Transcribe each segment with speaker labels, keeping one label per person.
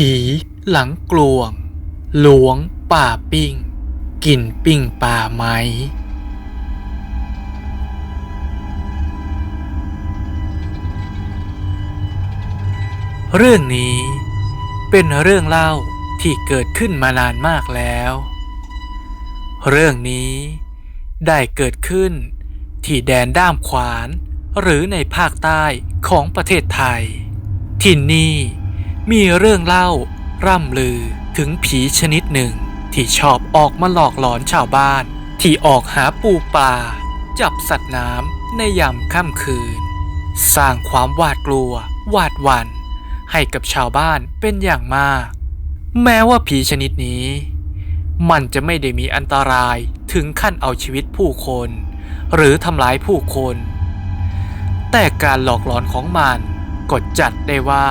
Speaker 1: ผีหลังกลวง หลวงป่าปิ้ง กินปิ้งป่าไหม เรื่องนี้เป็นเรื่องเล่าที่เกิดขึ้นมานานมากแล้ว เรื่องนี้ได้เกิดขึ้นที่แดนด้ามขวาน หรือในภาคใต้ของประเทศไทย ที่นี่ มีเรื่องเล่า ร่ำลือถึงผีชนิดหนึ่ง ที่ชอบออกมาหลอกหลอนชาวบ้าน ที่ออกหาปูปลาจับสัตว์น้ำในยามค่ำคืน สร้างความหวาดกลัว หวาดหวัน่นให้กับชาวบ้านเป็นอย่างมาก แม้ว่าผีชนิดนี้ มันจะไม่ได้มีอันตรายถึงขั้นเอาชีวิตผู้คน หรือทำร้ายผู้คน แต่การหลอกหลอนของมันก็จัดได้ว่า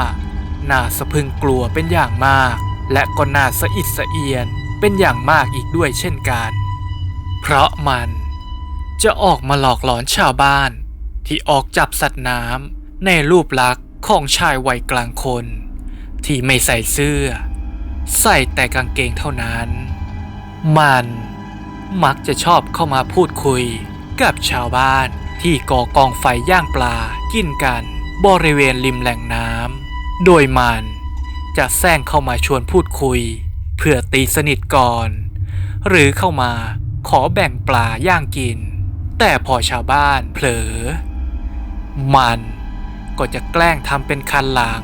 Speaker 1: น่าสะพึงกลัวเป็นอย่างมาก และก็น่าสะอิดสะเอียนเป็นอย่างมากอีกด้วยเช่นกัน เพราะมันจะออกมาหลอกหลอนชาวบ้าน ที่ออกจับสัตว์น้ำในรูปลักษณ์ของชายวัยกลางคน ที่ไม่ใส่เสื้อ ใส่แต่กางเกงเท่านั้น มันมักจะชอบเข้ามาพูดคุยกับชาวบ้านที่ก่อกองไฟย่างปลากินกันบริเวณริมแหล่งน้ำ โดยมันจะแซงเข้ามาชวนพูดคุย เพื่อตีสนิทก่อน หรือเข้ามาขอแบ่งปลาย่างกิน แต่พอชาวบ้านเผลอ มันก็จะแกล้งทำเป็นคันหลัง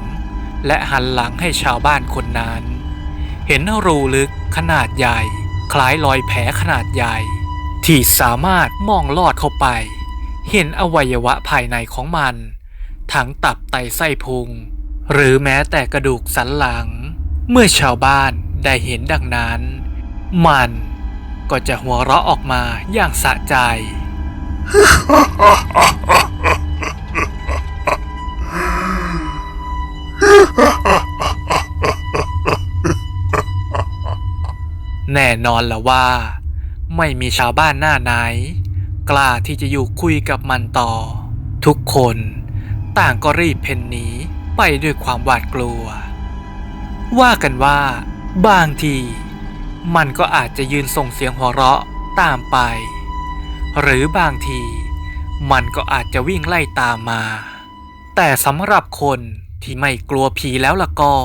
Speaker 1: และหันหลังให้ชาวบ้านคนนั้น เห็นรูลึกขนาดใหญ่ คล้ายรอยแผลขนาดใหญ่ ที่สามารถมองลอดเข้าไป เห็นอวัยวะภายในของมัน ทั้งตับไตไส้พุง หรือแม้แต่กระดูกสันหลัง เมื่อชาวบ้านได้เห็นดังนั้น มันก็จะหัวเราะออกมาอย่างสะใจ แน่นอนละว่า ไม่มีชาวบ้านหน้าไหน กล้าที่จะอยู่คุยกับมันต่อ ทุกคนต่างก็รีบเพ่นหนี ไปด้วยความหวาดกลัว ว่ากันว่า บางที มันก็อาจจะยืนส่งเสียงหัวเราะตามไป หรือบางที มันก็อาจจะวิ่งไล่ตามมา แต่สำหรับคนที่ไม่กลัวผีแล้วล่ะก็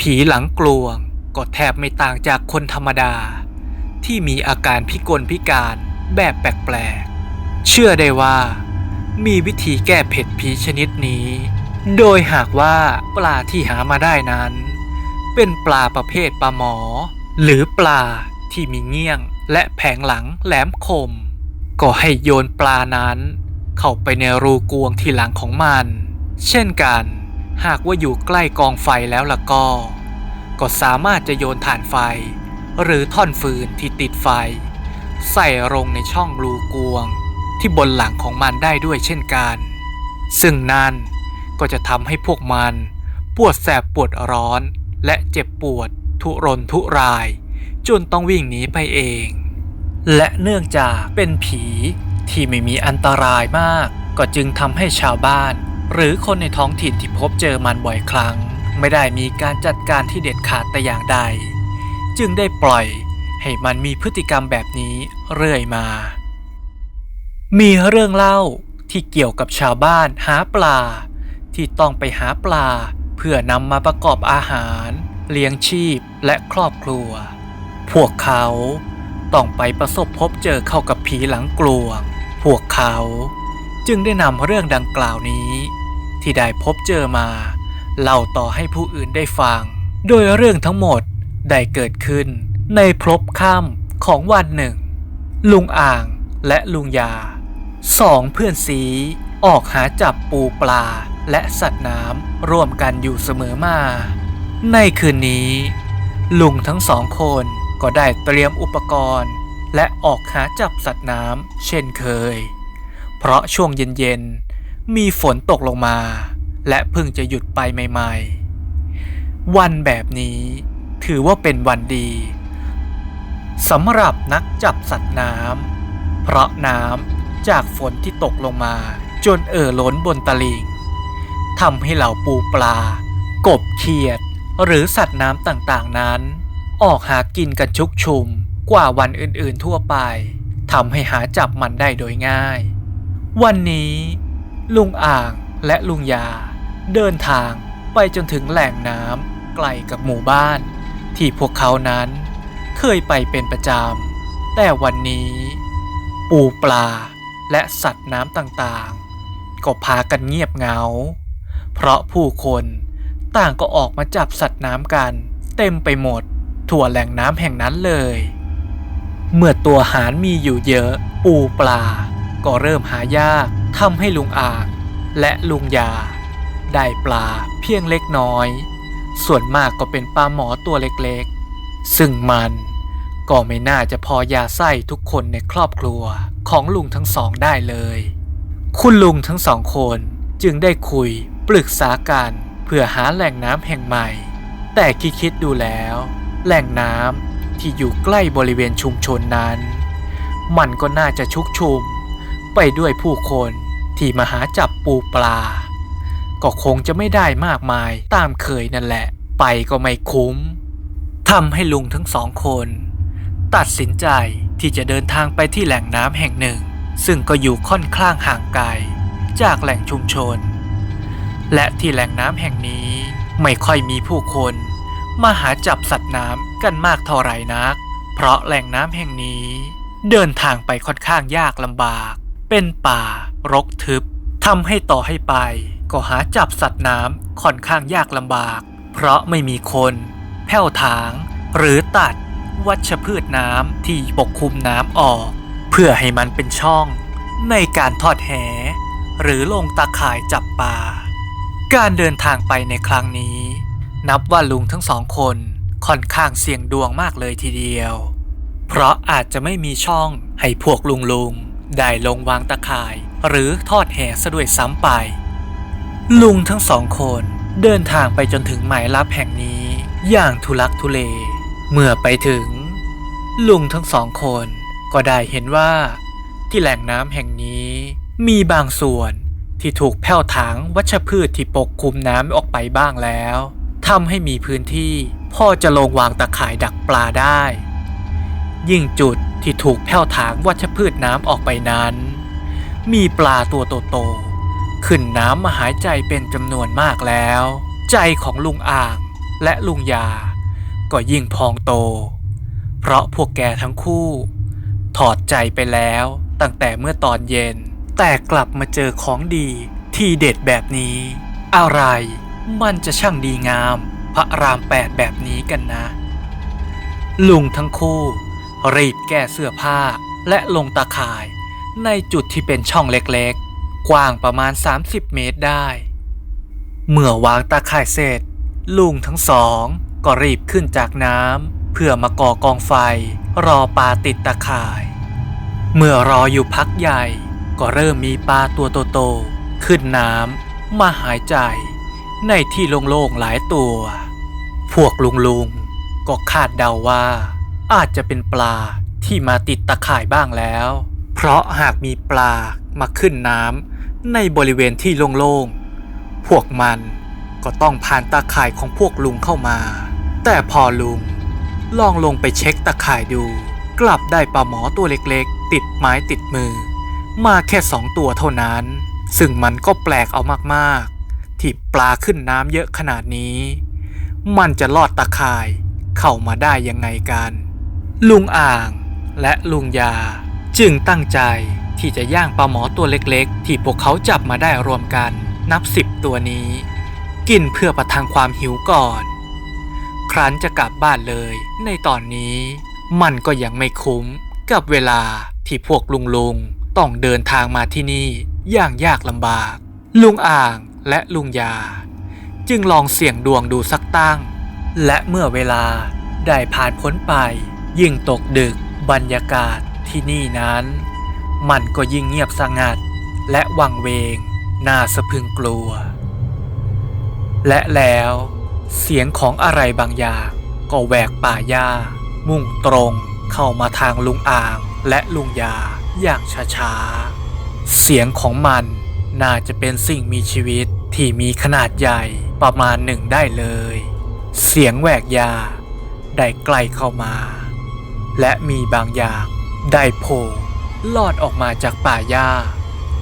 Speaker 1: ผีหลังกลวงก็แทบไม่ต่างจากคนธรรมดา ที่มีอาการพิกลพิการแบบแปลกๆ เชื่อได้ว่า มีวิธีแก้เผ็ดผีชนิดนี้ โดยหากว่าปลาที่หามาได้นั้น เป็นปลาประเภทปลาหมอ หรือปลาที่มีเงี้ยง และแผงหลังแหลมคม ก็ให้โยนปลานั้น เข้าไปในรูกวงที่หลังของมัน เช่นกัน หากว่าอยู่ใกล้กองไฟแล้วล่ะก็ ก็สามารถจะโยนถ่านไฟ หรือท่อนฟืนที่ติดไฟ ใส่ลงในช่องรูกวงที่บนหลังของมันได้ด้วยเช่นกัน ซึ่งนั่น ก็จะทำให้พวกมัน ปวดแสบปวดร้อน และเจ็บปวด ทุรนทุราย จนต้องวิ่งหนีไปเอง และเนื่องจากเป็นผีที่ไม่มีอันตรายมาก ก็จึงทำให้ชาวบ้าน หรือคนในท้องถิ่นที่พบเจอมันบ่อยครั้ง ไม่ได้มีการจัดการที่เด็ดขาดแต่อย่างใด จึงได้ปล่อยให้มันมีพฤติกรรมแบบนี้เรื่อยมา มีเรื่องเล่าที่เกี่ยวกับชาวบ้านหาปลา ที่ต้องไปหาปลา เพื่อนำมาประกอบอาหาร เลี้ยงชีพและครอบครัว พวกเขาต้องไปประสบพบเจอเข้ากับผีหลังกลวง พวกเขาจึงได้นำเรื่องดังกล่าวนี้ ที่ได้พบเจอมา เล่าต่อให้ผู้อื่นได้ฟัง โดยเรื่องทั้งหมดได้เกิดขึ้น ในพลบค่ำของวันหนึ่ง ลุงอ่างและลุงยาสองเพื่อนสีออกหาจับปูปลา และสัตว์น้ำร่วมกันอยู่เสมอมา ในคืนนี้ ลุงทั้งสองคนก็ได้เตรียมอุปกรณ์ และออกหาจับสัตว์น้ำเช่นเคย เพราะช่วงเย็นๆ มีฝนตกลงมา และเพิ่งจะหยุดไปใหม่ๆ วันแบบนี้ถือว่าเป็นวันดีสำหรับนักจับสัตว์น้ำเพราะน้ำจากฝนที่ตกลงมา จนเอ่อล้นบนตลิ่ง ทำให้เหล่าปูปลา กบเขียด หรือสัตว์น้ำต่างๆนั้น ออกหากินกันชุกชุมกว่าวันอื่นๆทั่วไปทำให้หาจับมันได้โดยง่าย วันนี้ ลุงอ่างและลุงยา เดินทางไปจนถึงแหล่งน้ำไกลกับหมู่บ้าน ที่พวกเขานั้นเคยไปเป็นประจำแต่วันนี้ ปูปลาและสัตว์น้ำต่างๆ ก็พากันเงียบเหงา เพราะผู้คนต่างก็ออกมาจับสัตว์น้ำกันเต็มไปหมด ทั่วแหล่งน้ำแห่งนั้นเลย เมื่อตัวหารมีอยู่เยอะปูปลา ก็เริ่มหายากทำให้ลุงอางและลุงยา ได้ปลาเพียงเล็กน้อย ส่วนมากก็เป็นปลาหมอตัวเล็กๆ ซึ่งมันก็ไม่น่าจะพอยาไส้ทุกคนในครอบครัวของลุงทั้งสองได้เลย คุณลุงทั้งสองคนจึงได้คุย ปรึกษากันเพื่อหาแหล่งน้ำแห่งใหม่ แต่คิดคิดดูแล้ว แหล่งน้ำที่อยู่ใกล้บริเวณชุมชนนั้น มันก็น่าจะชุกชุม ไปด้วยผู้คนที่มาหาจับปูปลา ก็คงจะไม่ได้มากมายตามเคยนั่นแหละ ไปก็ไม่คุ้มทำให้ลุงทั้งสองคน ตัดสินใจที่จะเดินทางไปที่แหล่งน้ำแห่งหนึ่ง ซึ่งก็อยู่ค่อนข้างห่างไกลจากแหล่งชุมชน และที่แหล่งน้ำแห่งนี้ไม่ค่อยมีผู้คน มาหาจับสัตว์น้ำกันมากเท่าไหร่นัก เพราะแหล่งน้ำแห่งนี้ เดินทางไปค่อนข้างยากลำบาก เป็นป่ารกทึบทำให้ต่อให้ไป ก็หาจับสัตว์น้ำค่อนข้างยากลำบาก เพราะไม่มีคน แผ่วถาง หรือตัด วัชพืชน้ำที่ปกคลุมน้ำออก เพื่อให้มันเป็นช่อง ในการทอดแห หรือลงตาข่ายจับปลา การเดินทางไปในครั้งนี้ นับว่าลุงทั้งสองคนค่อนข้างเสี่ยงดวงมากเลยทีเดียว เพราะอาจจะไม่มีช่องให้พวกลุงลุงๆได้ลงวางตะข่าย หรือทอดแหซะด้วยซ้ำไป ลุงทั้งสองคนเดินทางไปจนถึงหมายลับแห่งนี้ อย่างทุลักทุเล เมื่อไปถึง ลุงทั้งสองคนก็ได้เห็นว่า ที่แหล่งน้ำแห่งนี้มีบางส่วน ที่ถูกแผ่วถางวัชพืชที่ปกคลุมน้ำออกไปบ้างแล้วทำให้มีพื้นที่พ่อจะลงวางตะข่ายดักปลาได้ ยิ่งจุดที่ถูกแผ่วถางวัชพืชน้ำออกไปนั้น มีปลาตัวโตๆขึ้นน้ำมาหายใจเป็นจำนวนมากแล้ว ใจของลุงอ่างและลุงยา ก็ยิ่งพองโต เพราะพวกแกทั้งคู่ ถอดใจไปแล้วตั้งแต่เมื่อตอนเย็น แต่กลับมาเจอของดีที่เด็ดแบบนี้ อะไรมันจะช่างดีงาม พระรามแปดแบบนี้กันนะ ลุงทั้งคู่ รีบแก้เสื้อผ้าและลงตาข่าย ในจุดที่เป็นช่องเล็กๆ กว้างประมาณ 30 เมตรได้ เมื่อวางตาข่ายเสร็จ ลุงทั้งสองก็รีบขึ้นจากน้ำเพื่อมาก่อกองไฟ รอปลาติดตาข่าย เมื่อรออยู่พักใหญ่ ก็เริ่มมีปลาตัวโตๆขึ้นน้ำมาหายใจ ในที่โล่งๆหลายตัว พวกลุงๆก็คาดเดาว่า อาจจะเป็นปลาที่มาติดตะข่ายบ้างแล้ว เพราะหากมีปลามาขึ้นน้ำในบริเวณที่โล่งๆ พวกมันก็ต้องผ่านตาข่ายของพวกลุงเข้ามา แต่พอลุงลองลงไปเช็คตะข่ายดู กลับได้ปลาหมอตัวเล็กๆ ติดไม้ติดมือ มาแค่สองตัวเท่านั้น ซึ่งมันก็แปลกเอามากๆ ที่ปลาขึ้นน้ำเยอะขนาดนี้ มันจะลอดตะข่ายเข้ามาได้ยังไงกัน ลุงอ่างและลุงยา จึงตั้งใจที่จะย่างปลาหมอตัวเล็กๆ ที่พวกเขาจับมาได้รวมกันนับสิบตัวนี้ กินเพื่อประทังความหิวก่อน ครั้นจะกลับบ้านเลยในตอนนี้ มันก็ยังไม่คุ้มกับเวลาที่พวกลุงลุง ต้องเดินทางมาที่นี่อย่างยากลำบาก ลุงอ่างและลุงยา จึงลองเสี่ยงดวงดูสักตั้ง และเมื่อเวลาได้ผ่านพ้นไป ยิ่งตกดึกบรรยากาศที่นี่นั้น มันก็ยิ่งเงียบสงัด และวังเวงน่าสะพึงกลัว และแล้วเสียงของอะไรบางอย่างก็แหวกป่าหญ้า มุ่งตรงเข้ามาทางลุงอ่างและลุงยา อย่างช้าๆ เสียงของมันน่าจะเป็นสิ่งมีชีวิตที่มีขนาดใหญ่ประมาณหนึ่งได้เลย เสียงแหวกยาได้ใกล้เข้ามา และมีบางอย่างได้โผล่ลอดออกมาจากป่าหญ้า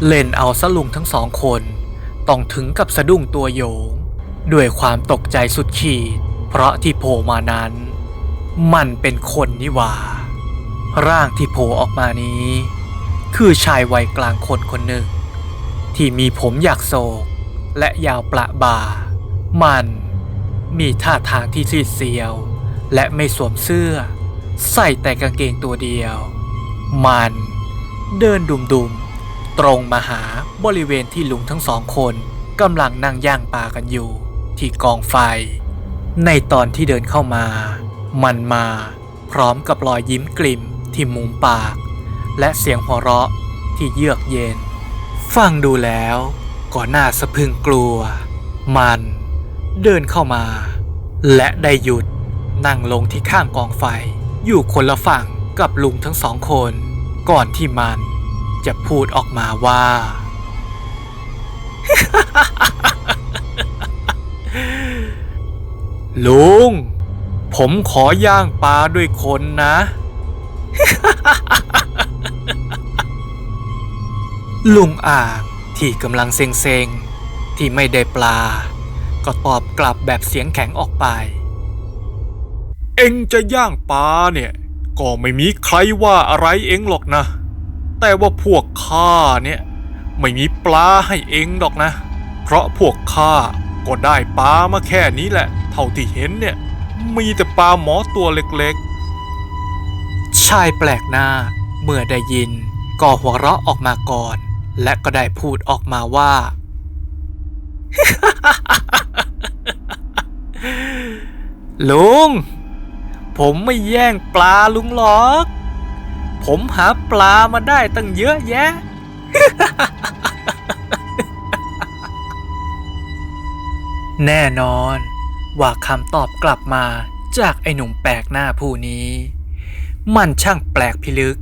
Speaker 1: เล่นเอาสลุงทั้งสองคนต้องถึงกับสะดุ้งตัวโยง ด้วยความตกใจสุดขีด เพราะที่โผล่มานั้น มันเป็นคนนี่ว่า ร่างที่โผล่ออกมานี้ คือชายวัยกลางคนคนหนึ่ง ที่มีผมอยากโศก และยาวประบ่ามัน มีท่าทางที่ซีดเซียว และไม่สวมเสื้อ ใส่แต่กางเกงตัวเดียว มัน เดินดุมๆ ตรงมาหาบริเวณที่ลุงทั้งสองคนกำลังนั่งย่างปลากันอยู่ ที่กองไฟ ในตอนที่เดินเข้ามา มันมา พร้อมกับรอยยิ้มกลิ่มที่มุมปาก และเสียงหัวเราะที่เยือกเย็น ฟังดูแล้วก็น่าสะพึงกลัว มันเดินเข้ามา และได้หยุดนั่งลงที่ข้างกองไฟ อยู่คนละฝั่งกับลุงทั้งสองคน ก่อนที่มันจะพูดออกมาว่า ลุง ผมขอย่างปลาด้วยคนนะ ลุงอ่างที่กำลังเซ็งๆ ที่ไม่ได้ปลา ก็ตอบกลับแบบเสียงแข็งออกไป เอ็งจะย่างปลาเนี่ย ก็ไม่มีใครว่าอะไรเอ็งหรอกนะ แต่ว่าพวกข้าเนี่ย ไม่มีปลาให้เอ็งหรอกนะ เพราะพวกข้าก็ได้ปลามาแค่นี้แหละ เท่าที่เห็นเนี่ย มีแต่ปลาหมอตัวเล็กๆ ชายแปลกหน้าเมื่อได้ยินก็หัวเราะออกมาก่อน และก็ได้พูดออกมาว่า ลุง ผมไม่แย่งปลาลุงหรอก ผมหาปลามาได้ตั้งเยอะแยะ แน่นอน ว่าคำตอบกลับมาจากไอ้หนุ่มแปลกหน้าผู้นี้ มันช่างแปลกพิลึก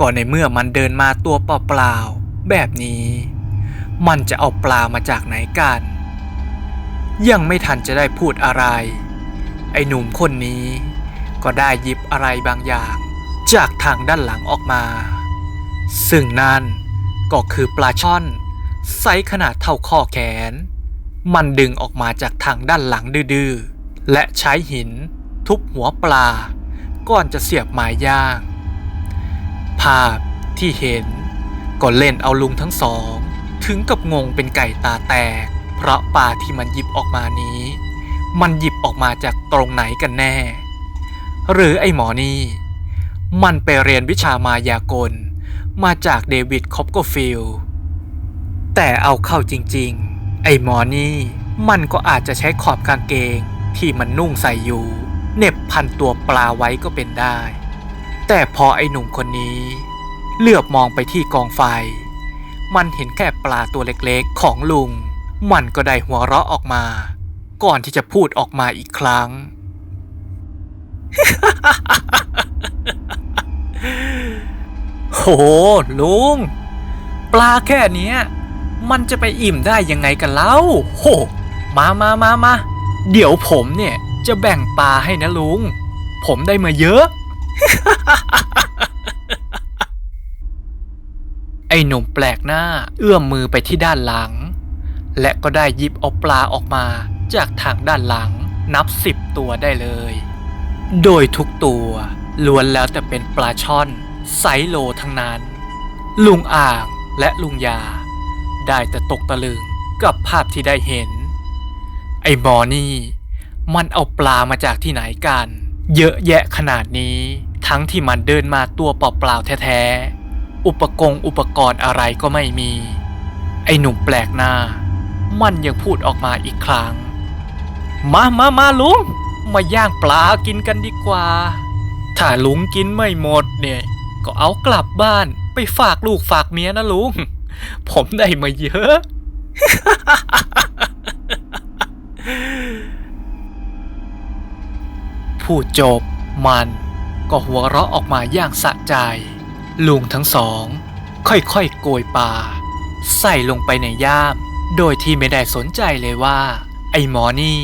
Speaker 1: ก่อนในเมื่อมันเดินมาตัวเปล่าๆ แบบนี้ มันจะเอาปลามาจากไหนกัน ยังไม่ทันจะได้พูดอะไร ไอ้หนุ่มคนนี้ ก็ได้หยิบอะไรบางอย่าง จากทางด้านหลังออกมา ซึ่งนั่นก็คือปลาช่อนไซส์ขนาดเท่าข้อแขน มันดึงออกมาจากทางด้านหลังดื้อๆ และใช้หินทุบหัวปลา ก่อนจะเสียบไม้ย่าง ภาพที่เห็น ก็เล่นเอาลุงทั้งสอง ถึงกับงงเป็นไก่ตาแตก เพราะปลาที่มันหยิบออกมานี้ มันหยิบออกมาจากตรงไหนกันแน่ หรือไอ้หมอนี่ มันไปเรียนวิชามายากล มาจากเดวิดคอปโกฟิลแต่เอาเข้าจริงๆ ไอ้หมอนี่ มันก็อาจจะใช้ขอบกางเกงที่มันนุ่งใส่อยู่เน็บพันตัวปลาไว้ก็เป็นได้ แต่พอไอ้หนุ่มคนนี้ เหลือบมองไปที่กองไฟ มันเห็นแค่ปลาตัวเล็กๆของลุง มันก็ได้หัวเราะออกมา ก่อนที่จะพูดออกมาอีกครั้ง โหลุง ปลาแค่นี้มันจะไปอิ่มได้ยังไงกันเล่าโหมามามามาเดี๋ยวผมเนี่ยจะแบ่งปลาให้นะลุง ผมได้มาเยอะ อ้หนุ่มแปลกหน้าเอื้อมมือไปที่ด้านหลัง และก็ได้หยิบเอาปลาออกมาจากทางด้านหลังนับสิบตัวได้เลย โดยทุกตัวล้วนแล้วแต่เป็นปลาช่อนไซโลทั้งนั้น ลุงอ่างและลุงยา ได้แต่ตกตะลึงกับภาพที่ได้เห็น ไอ้หมอนี่ มันเอาปลามาจากที่ไหนกัน เยอะแยะขนาดนี้ ทั้งที่มันเดินมาตัวเปล่าๆแท้ๆ อุปกรณ์อุปกรณ์อะไรก็ไม่มี ไอ้หนุ่มแปลกหน้า มันยังพูดออกมาอีกครั้ง มามามาลุง มาย่างปลากินกันดีกว่า ถ้าลุงกินไม่หมดเนี่ย ก็เอากลับบ้านไปฝากลูกฝากเมียนะลุง ผมได้มาเยอะ พูดจบมันก็หัวเราะออกมาอย่างสะใจ ลุงทั้งสอง ค่อยๆโกยปลาใส่ลงไปในย่าม โดยที่ไม่ได้สนใจเลยว่า ไอ้หมอนี่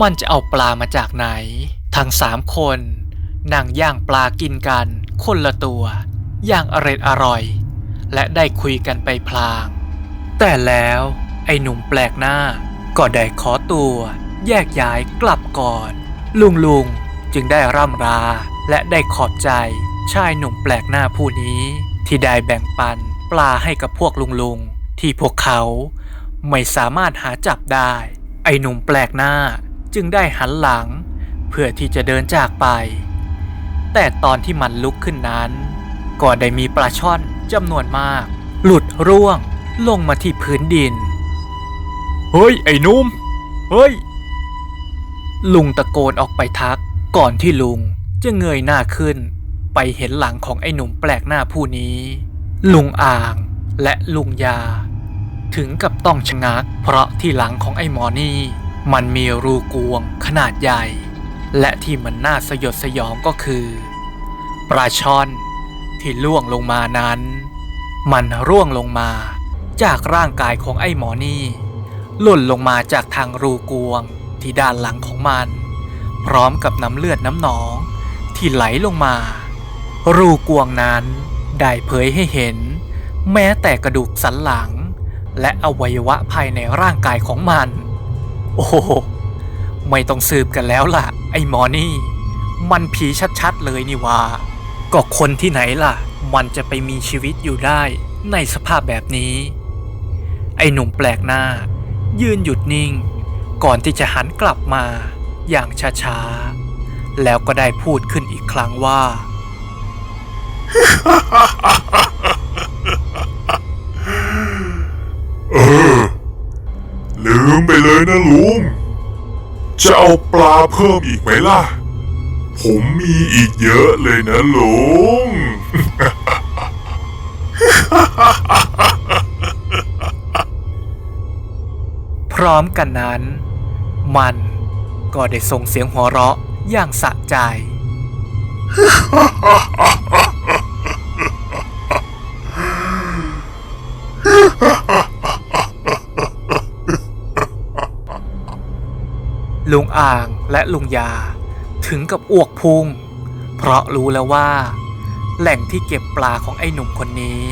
Speaker 1: มันจะเอาปลามาจากไหน ทั้งสามคนนั่งย่างปลากินกันคนละตัวอย่างอร่อยอร่อย และได้คุยกันไปพลาง แต่แล้วไอ้หนุ่มแปลกหน้า ก็ได้ขอตัว แยกย้ายกลับก่อน ลุงลุงจึงได้ร่ำราและได้ขอบใจ ชายหนุ่มแปลกหน้าผู้นี้ที่ได้แบ่งปันปลาให้กับพวกลุงลุงที่พวกเขาไม่สามารถหาจับได้ ไอ้หนุ่มแปลกหน้าจึงได้หันหลัง เพื่อที่จะเดินจากไป แต่ตอนที่มันลุกขึ้นนั้น ก็ได้มีปลาช่อนจำนวนมาก หลุดร่วงลงมาที่พื้นดิน เฮ้ย ไอ้หนุ่ม เฮ้ย ลุงตะโกนออกไปทักก่อนที่ลุงจะเงยหน้าขึ้น ไปเห็นหลังของไอ้หนุ่มแปลกหน้าผู้นี้ ลุงอ่างและลุงยา ถึงกับต้องชะงัก เพราะที่หลังของไอ้หมอนี่มันมีรูกวงขนาดใหญ่ และที่มันน่าสยดสยองก็คือ ปลาช่อนที่ล่วงลงมานั้น มันร่วงลงมา จากร่างกายของไอ้หมอนี่หล่นลงมาจากทางรูกวงที่ด้านหลังของมัน พร้อมกับน้ำเลือดน้ำหนอง ที่ไหลลงมา รูกวงนั้นได้เผยให้เห็น แม้แต่กระดูกสันหลัง และอวัยวะภายในร่างกายของมัน โอ้โหไม่ต้องสืบกันแล้วล่ะ ไอ้หมอนี่ มันผีชัดๆเลยนี่ว่า ก็คนที่ไหนล่ะ มันจะไปมีชีวิตอยู่ได้ในสภาพแบบนี้ ไอ้หนุ่มแปลกหน้า ยืนหยุดนิ่ง ก่อนที่จะหันกลับมาอย่างช้าๆ แล้วก็ได้พูดขึ้นอีกครั้งว่า
Speaker 2: เออ ลืมไปเลยนะลุง จะเอาปลาเพิ่มอีกไหมล่ะ ผมมีอีกเยอะเลยนะลุง
Speaker 1: พร้อมกันนั้น มันก็ได้ส่งเสียงหัวเราะอย่างสะใจ ลุงอ่างและลุงยา ถึงกับอ้วกพุ่ง เพราะรู้แล้วว่า แหล่งที่เก็บปลาของไอ้หนุ่มคนนี้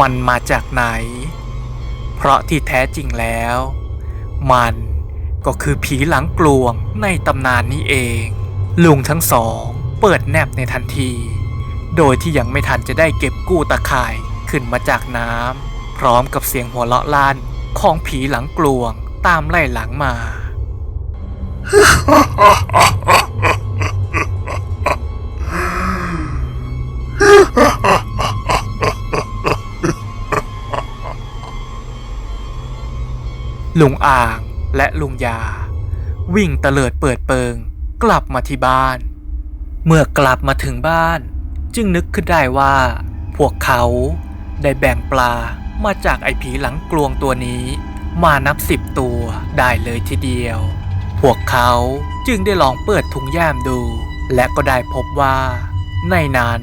Speaker 1: มันมาจากไหน เพราะที่แท้จริงแล้ว มันก็คือผีหลังกลวงในตำนานนี้เอง ลุงทั้งสองเปิดแนบในทันที โดยที่ยังไม่ทันจะได้เก็บกู้ตะข่ายขึ้นมาจากน้ำพร้อมกับเสียงหัวเราะลั่นของผีหลังกลวงตามไล่หลังมา ลุงอ่างและลุงยา วิ่งเตลิดเปิดเปิง กลับมาที่บ้าน เมื่อกลับมาถึงบ้าน จึงนึกขึ้นได้ว่า พวกเขาได้แบ่งปลามาจากไอ้ผีหลังกลวงตัวนี้ มานับสิบตัวได้เลยทีเดียว พวกเขาจึงได้ลองเปิดถุงย่ามดู และก็ได้พบว่า ในนั้น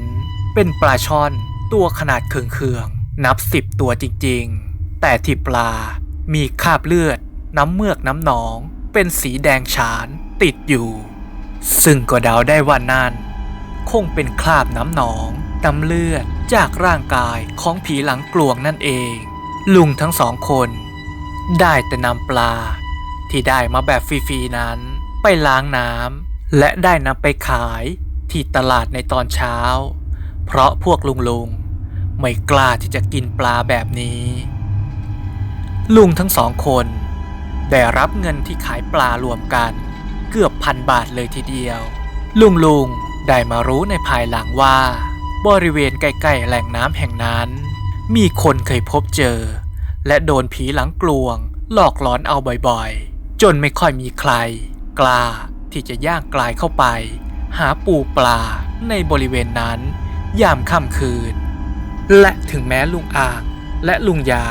Speaker 1: เป็นปลาช่อนตัวขนาดเคืองๆนับสิบตัวจริงๆ แต่ที่ปลามีคราบเลือด น้ำเมือกน้ำหนอง เป็นสีแดงฉานติดอยู่ ซึ่งก็เดาได้ว่านั่น คงเป็นคราบน้ำหนองน้ำเลือดจากร่างกายของผีหลังกลวงนั่นเอง ลุงทั้งสองคน ได้แต่นำปลา ที่ได้มาแบบฟรีๆนั้น ไปล้างน้ำและได้นำไปขายที่ตลาดในตอนเช้า เพราะพวกลุงลุงๆไม่กล้าที่จะกินปลาแบบนี้ ลุงทั้งสองคน ได้รับเงินที่ขายปลารวมกัน เกือบพันบาทเลยทีเดียว ลุงลุงได้มารู้ในภายหลังว่า บริเวณใกล้ๆแหล่งน้ำแห่งนั้น มีคนเคยพบเจอ และโดนผีหลังกลวง หลอกหลอนเอาบ่อยๆ จนไม่ค่อยมีใคร กล้าที่จะย่างกลายเข้าไป หาปูปลาในบริเวณนั้น ยามค่ำคืน และถึงแม้ลุงอางและลุงยา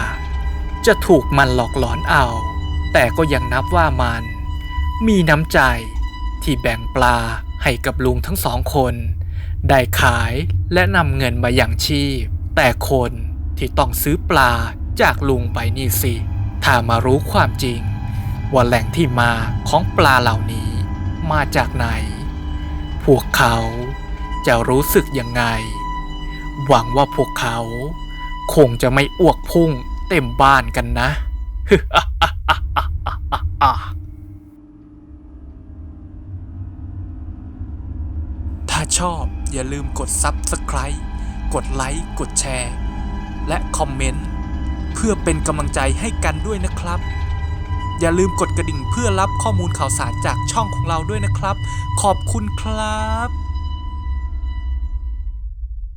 Speaker 1: จะถูกมันหลอกหลอนเอา แต่ก็ยังนับว่ามัน มีน้ำใจที่แบ่งปลาให้กับลุงทั้งสองคน ได้ขายและนำเงินมาอย่างชีพ แต่คนที่ต้องซื้อปลาจากลุงไปนี่สิ ถ้ามารู้ความจริง ว่าแหล่งที่มาของปลาเหล่านี้มาจากไหน พวกเขาจะรู้สึกยังไง หวังว่าพวกเขาคงจะไม่อ้วกพุ่งเต็มบ้านกันนะ ถ้าชอบอย่าลืมกด Subscribe กดไลค์ กดแชร์ และคอมเมนต์ เพื่อเป็นกำลังใจให้กันด้วยนะครับ อย่าลืมกดกระดิ่งเพื่อรับข้อมูลข่าวสารจากช่องของเราด้วยนะครับ ขอบคุณครับ